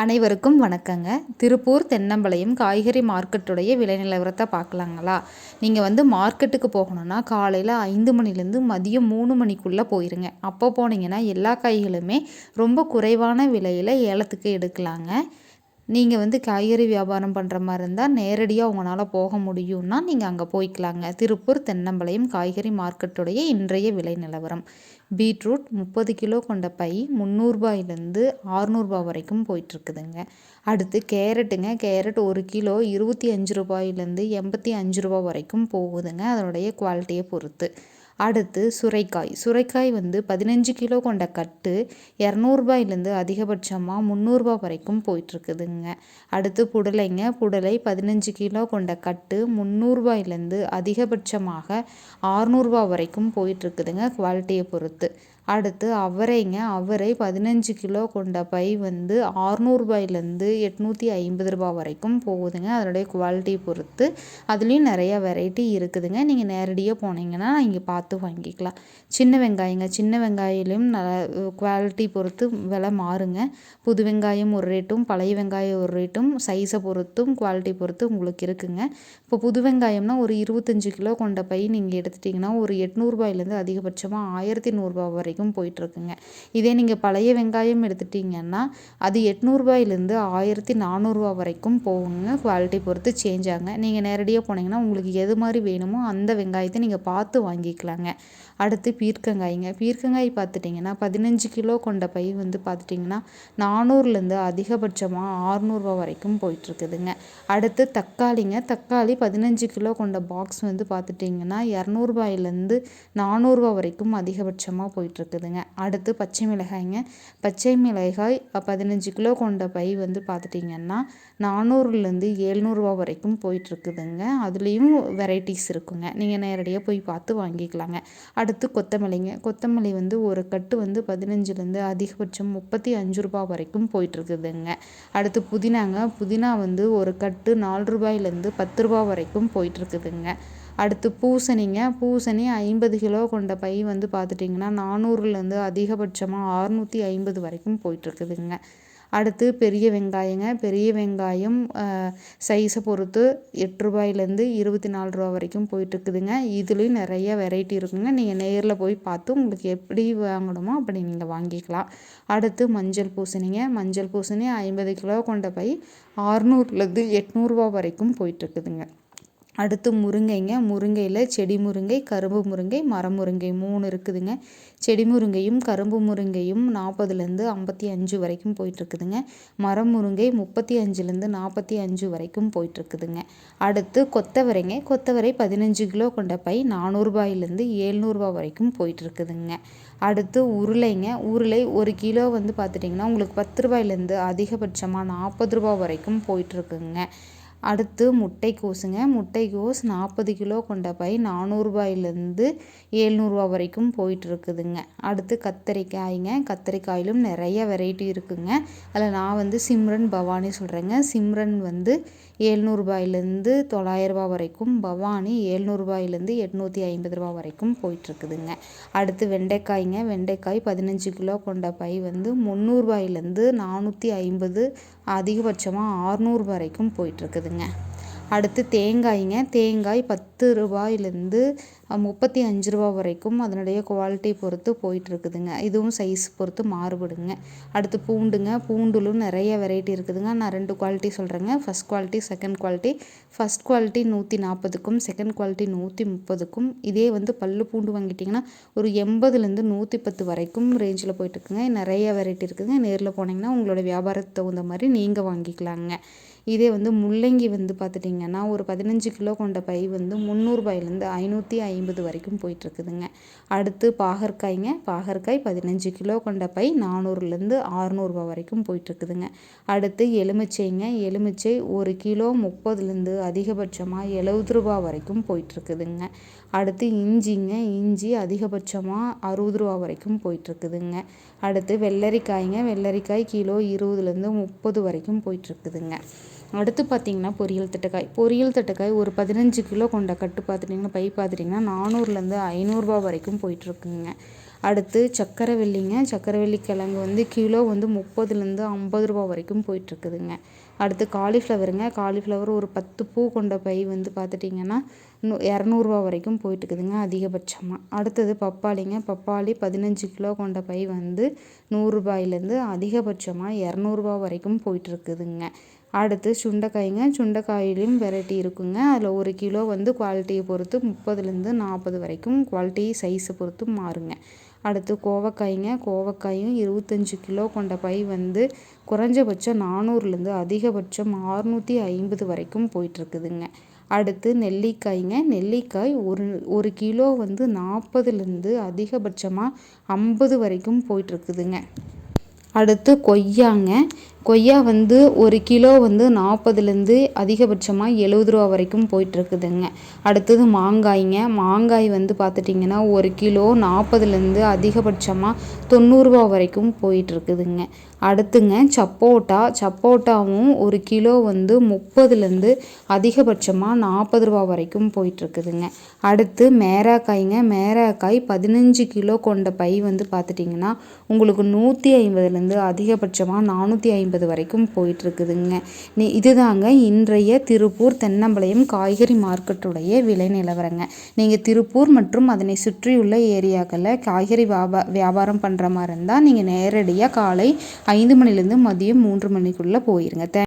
அனைவருக்கும் வணக்கங்க. திருப்பூர் தென்னம்பாளையம் காய்கறி மார்க்கெட்டுடைய விலை நிலவரத்தை பார்க்கலாங்களா? நீங்கள் வந்து மார்க்கெட்டுக்கு போகணுன்னா காலையில் ஐந்து மணிலேருந்து மதியம் மூணு மணிக்குள்ளே போயிருங்க. அப்போ போனீங்கன்னா எல்லா காய்களுமே ரொம்ப குறைவான விலையில் ஏலத்துக்கு எடுக்கலாங்க. நீங்கள் வந்து காய்கறி வியாபாரம் பண்ணுற மாதிரி இருந்தால் நேரடியாக உங்களால் போக முடியும்னா நீங்கள் அங்கே போய்க்கலாங்க. திருப்பூர் தென்னம்பாளையம் காய்கறி மார்க்கெட்டுடைய இன்றைய விலை நிலவரம். பீட்ரூட் முப்பது கிலோ கொண்ட பை முந்நூறுபாயிலேருந்து ஆறுநூறுபா வரைக்கும் போயிட்டுருக்குதுங்க. அடுத்து கேரட்டுங்க. கேரட் ஒரு கிலோ இருபத்தி அஞ்சு ரூபாயிலேருந்து எண்பத்தி அஞ்சு ரூபா வரைக்கும் போகுதுங்க. அதனுடைய குவாலிட்டியை பொறுத்து. அடுத்து சுரைக்காய். சுரைக்காய் வந்து பதினஞ்சு கிலோ கொண்ட கட்டு இரநூறுபாயிலேருந்து அதிகபட்சமாக முந்நூறுரூபா வரைக்கும் போயிட்டுருக்குதுங்க. அடுத்து புடலைங்க. புடலை பதினஞ்சு கிலோ கொண்ட கட்டு முந்நூறுபாயிலேருந்து அதிகபட்சமாக ஆறுநூறுபா வரைக்கும் போயிட்டுருக்குதுங்க குவாலிட்டியை பொறுத்து. அடுத்து அவரைங்க அவரை பதினஞ்சு கிலோ கொண்ட பை வந்து ஆறுநூறுபாயிலேருந்து எட்நூற்றி ஐம்பது ரூபா வரைக்கும் போகுதுங்க. அதனுடைய குவாலிட்டி பொறுத்து அதுலேயும் நிறையா வெரைட்டி இருக்குதுங்க. நீங்கள் நேரடியாக போனீங்கன்னா இங்கே பார்த்து வாங்கிக்கலாம். சின்ன வெங்காயங்க சின்ன வெங்காயிலையும் நல்ல குவாலிட்டி பொறுத்து விலை மாறுங்க. புது வெங்காயம் ஒரு ரேட்டும் பழைய வெங்காயம் ஒரு ரேட்டும் சைஸை பொறுத்தும் குவாலிட்டி பொறுத்து உங்களுக்கு இருக்குங்க. இப்போ புது வெங்காயம்னா ஒரு இருபத்தஞ்சி கிலோ கொண்ட பை நீங்கள் எடுத்துட்டிங்கன்னா ஒரு எட்நூறுபாயிலேருந்து அதிகபட்சமாக ஆயிரத்தி நூறுரூபா வரைக்கும் வரைக்கும் போயிட்டுருக்குங்க. இதே நீங்கள் பழைய வெங்காயம் எடுத்துட்டிங்கன்னா அது எட்நூறுபாயிலேருந்து ஆயிரத்தி நானூறுரூவா வரைக்கும் போகுங்க. குவாலிட்டி பொறுத்து சேஞ்ச் ஆகுங்க. நீங்கள் நேரடியாக போனீங்கன்னா உங்களுக்கு எது மாதிரி வேணுமோ அந்த வெங்காயத்தை நீங்கள் பார்த்து வாங்கிக்கலாங்க. அடுத்து பீர்க்கங்காய்ங்க. பீர்க்கங்காய் பார்த்துட்டிங்கன்னா பதினஞ்சு கிலோ கொண்ட பை வந்து பார்த்துட்டிங்கன்னா நானூறுலேருந்து அதிகபட்சமாக ஆறுநூறுவா வரைக்கும் போயிட்டுருக்குதுங்க. அடுத்து தக்காளிங்க. தக்காளி பதினஞ்சு கிலோ கொண்ட பாக்ஸ் வந்து பார்த்துட்டிங்கன்னா இரநூறுபாயிலேருந்து நானூறுரூவா வரைக்கும் அதிகபட்சமாக இருக்குதுங்க. அடுத்து பச்சை மிளகாய்ங்க. பச்சை மிளகாய் பதினஞ்சு கிலோ கொண்ட பை வந்து பார்த்துட்டிங்கன்னா நானூறுலேருந்து ஏழ்நூறுவா வரைக்கும் போயிட்டுருக்குதுங்க. அதுலேயும் வெரைட்டிஸ் இருக்குங்க. நீங்கள் நேரடியாக போய் பார்த்து வாங்கிக்கலாங்க. அடுத்து கொத்தமல்லிங்க. கொத்தமல்லி வந்து ஒரு கட்டு வந்து பதினஞ்சுலேருந்து அதிகபட்சம் முப்பத்தி அஞ்சு ரூபா வரைக்கும் போயிட்டுருக்குதுங்க. அடுத்து புதினாங்க. புதினா வந்து ஒரு கட்டு நாலு ரூபாயிலேருந்து பத்து ரூபா வரைக்கும் போயிட்டுருக்குதுங்க. அடுத்து பூசணிங்க. பூசணி ஐம்பது கிலோ கொண்ட பை வந்து பார்த்துட்டிங்கன்னா நானூறுலேருந்து அதிகபட்சமாக அறுநூற்றி ஐம்பது வரைக்கும் போயிட்டுருக்குதுங்க. அடுத்து பெரிய வெங்காயங்க. பெரிய வெங்காயம் சைஸை பொறுத்து எட்டு ரூபாயிலேருந்து இருபத்தி நாலு ரூபா வரைக்கும் போயிட்டுருக்குதுங்க. இதுலேயும் நிறைய வெரைட்டி இருக்குங்க. நீங்கள் நேரில் போய் பார்த்து உங்களுக்கு எப்படி வாங்கணுமோ அப்படி நீங்கள் வாங்கிக்கலாம். அடுத்து மஞ்சள் பூசணிங்க. மஞ்சள் பூசணி ஐம்பது கிலோ கொண்ட பை ஆறுநூறுலேருந்து எட்நூறுபா வரைக்கும் போயிட்டுருக்குதுங்க. அடுத்து முருங்கைங்க. முருங்கையில் செடி முருங்கை கரும்பு முருங்கை மரம் முருங்கை மூணு இருக்குதுங்க. செடி முருங்கையும் கரும்பு முருங்கையும் நாற்பதுலேருந்து ஐம்பத்தி அஞ்சு வரைக்கும் போயிட்டுருக்குதுங்க. மரம் முருங்கை முப்பத்தி அஞ்சுலேருந்து நாற்பத்தி அஞ்சு வரைக்கும் போயிட்டுருக்குதுங்க. அடுத்து கொத்தவரைங்க. கொத்தவரை பதினஞ்சு கிலோ கொண்ட பை நானூறுபாயிலேருந்து ஏழ்நூறுபா வரைக்கும் போயிட்டுருக்குதுங்க. அடுத்து உருளைங்க. உருளை ஒரு கிலோ வந்து பார்த்துட்டிங்கன்னா உங்களுக்கு பத்து ரூபாயிலேருந்து அதிகபட்சமாக நாற்பது ரூபா வரைக்கும் போயிட்டுருக்குங்க. அடுத்து முட்டைக்கோஸுங்க. முட்டைக்கோஸ் நாற்பது கிலோ கொண்ட பை நானூறுபாயிலேருந்து ஏழ்நூறுவா வரைக்கும் போயிட்டுருக்குதுங்க. அடுத்து கத்தரிக்காய்ங்க. கத்தரிக்காயிலும் நிறைய வெரைட்டி இருக்குதுங்க அதில் நான் வந்து சிம்ரன் பவானி சொல்கிறேங்க சிம்ரன் வந்து ஏழ்நூறுபாயிலேருந்து தொள்ளாயிரரூபா வரைக்கும் பவானி ஏழ்நூறுபாயிலேருந்து எட்நூற்றி ஐம்பது ரூபா வரைக்கும் போயிட்டுருக்குதுங்க. அடுத்து வெண்டைக்காய்ங்க. வெண்டைக்காய் பதினஞ்சு கிலோ கொண்ட பை வந்து முந்நூறுபாயிலேருந்து நானூற்றி ஐம்பது அதிகபட்சமாக ஆறுநூறு வரைக்கும் போயிட்டுருக்குதுங்க. அடுத்து தேங்காய்ங்க. தேங்காய் பத்து ரூபாயிலேருந்து முப்பத்தி அஞ்சு ரூபா வரைக்கும் அதனுடைய குவாலிட்டி பொறுத்து போயிட்டுருக்குதுங்க. இதுவும் சைஸ் பொறுத்து மாறுபடுங்க. அடுத்து பூண்டுங்க. பூண்டுலும் நிறைய வெரைட்டி இருக்குதுங்க. நான் ரெண்டு குவாலிட்டி சொல்கிறேங்க first quality second quality first quality நூற்றி நாற்பதுக்கும் செகண்ட் குவாலிட்டி நூற்றி முப்பதுக்கும். இதே வந்து பல்லு பூண்டு வாங்கிட்டிங்கன்னா ஒரு எண்பதுலேருந்து நூற்றி பத்து வரைக்கும் ரேஞ்சில் போயிட்டுருக்குங்க. நிறைய வெரைட்டி இருக்குதுங்க. நேரில் போனீங்கன்னா உங்களோட வியாபாரத்துக்கு தகுந்த மாதிரி நீங்கள் வாங்கிக்கலாங்க. இதே வந்து முள்ளங்கி வந்து பார்த்துட்டிங்கன்னா ஒரு பதினஞ்சு கிலோ கொண்ட பை வந்து முந்நூறுபாயிலேருந்து ஐநூற்றி ஐம்பது வரைக்கும் போயிட்டுருக்குதுங்க. அடுத்து பாகற்காய்ங்க. பாகற்காய் பதினஞ்சு கிலோ கொண்ட பை நானூறுலேருந்து ஆறுநூறுபா வரைக்கும் போயிட்டுருக்குதுங்க. அடுத்து எலுமிச்சைங்க. எலுமிச்சை ஒரு கிலோ முப்பதுலேருந்து அதிகபட்சமாக எழுபது ரூபா வரைக்கும் போயிட்டுருக்குதுங்க. அடுத்து இஞ்சிங்க. இஞ்சி அதிகபட்சமாக அறுபது ரூபா வரைக்கும் போயிட்டுருக்குதுங்க. அடுத்து வெள்ளரிக்காய்ங்க. வெள்ளரிக்காய் கிலோ இருபதுலேருந்து முப்பது வரைக்கும் போயிட்டுருக்குதுங்க. அடுத்து பார்த்திங்கன்னா பொரியல் தட்டைக்காய். பொரியல் தட்டைக்காய் ஒரு பதினஞ்சு கிலோ கொண்ட கட்டு பார்த்துட்டிங்கன்னா பை பார்த்துட்டிங்கன்னா நானூறுலேருந்து ஐநூறுரூபா வரைக்கும் போயிட்டுருக்குங்க. அடுத்து சக்கரவள்ளிங்க. சக்கரவள்ளி கிழங்கு வந்து கிலோ வந்து முப்பதுலேருந்து ஐம்பது ரூபா வரைக்கும் போயிட்டுருக்குதுங்க. அடுத்து காலிஃப்ளவருங்க. காலிஃப்ளவர் ஒரு பத்து பூ கொண்ட பை வந்து பார்த்துட்டிங்கன்னா நூ இரநூறுவா வரைக்கும் போயிட்டுருக்குதுங்க அதிகபட்சமாக அடுத்தது பப்பாளிங்க. பப்பாளி பதினஞ்சு கிலோ கொண்ட பை வந்து நூறுரூபாயிலேருந்து அதிகபட்சமாக இரநூறுபா வரைக்கும் போயிட்டுருக்குதுங்க. அடுத்து சுண்டைக்காய்ங்க. சுண்டைக்காயிலையும் வெரைட்டி இருக்குங்க. அதில் ஒரு கிலோ வந்து குவாலிட்டியை பொறுத்து முப்பதுலேருந்து நாற்பது வரைக்கும் குவாலிட்டி சைஸை பொறுத்து மாறுங்க. அடுத்து கோவக்காய்ங்க. கோவக்காயும் இருபத்தஞ்சி கிலோ கொண்ட பை வந்து குறைஞ்சபட்சம் நானூறுலேருந்து அதிகபட்சம் ஆறுநூற்றி ஐம்பது வரைக்கும் போயிட்டுருக்குதுங்க. அடுத்து நெல்லிக்காய்ங்க. நெல்லிக்காய் ஒரு ஒரு கிலோ வந்து நாற்பதுலேருந்து அதிகபட்சமாக ஐம்பது வரைக்கும் போயிட்டுருக்குதுங்க. அடுத்து கொய்யாங்க. கொய்யா வந்து ஒரு கிலோ வந்து நாற்பதுலேருந்து அதிகபட்சமாக எழுபது ரூபா வரைக்கும் போயிட்டுருக்குதுங்க. அடுத்தது மாங்காய்ங்க. மாங்காய் வந்து பார்த்துட்டிங்கன்னா ஒரு கிலோ நாற்பதுலேருந்து அதிகபட்சமாக தொண்ணூறுரூவா வரைக்கும் போயிட்டுருக்குதுங்க. அடுத்துங்க சப்போட்டா. சப்போட்டாவும் ஒரு கிலோ வந்து முப்பதுலேருந்து அதிகபட்சமாக நாற்பது ரூபா வரைக்கும் போயிட்டுருக்குதுங்க. அடுத்து மேராக்காய்ங்க. மேராக்காய் பதினஞ்சு கிலோ கொண்ட பை வந்து பார்த்துட்டிங்கன்னா உங்களுக்கு நூற்றி ஐம்பதுலேருந்து அதிகபட்சமாக நானூற்றி ஐம்பது வரைக்கும் போயிட்டுருக்குதுங்க. நீ இதுதாங்க இன்றைய திருப்பூர் தென்னம்பாளையம் காய்கறி மார்க்கெட்டுடைய விலை நிலவரங்க. நீங்கள் திருப்பூர் மற்றும் அதனை சுற்றியுள்ள ஏரியாக்களில் காய்கறி வியாபா வியாபாரம் பண்ணுற மாதிரி இருந்தால் நீங்கள் நேரடியாக காலை ஐந்து மணிலேருந்து மதியம் மூன்று மணிக்குள்ளே போயிருங்க.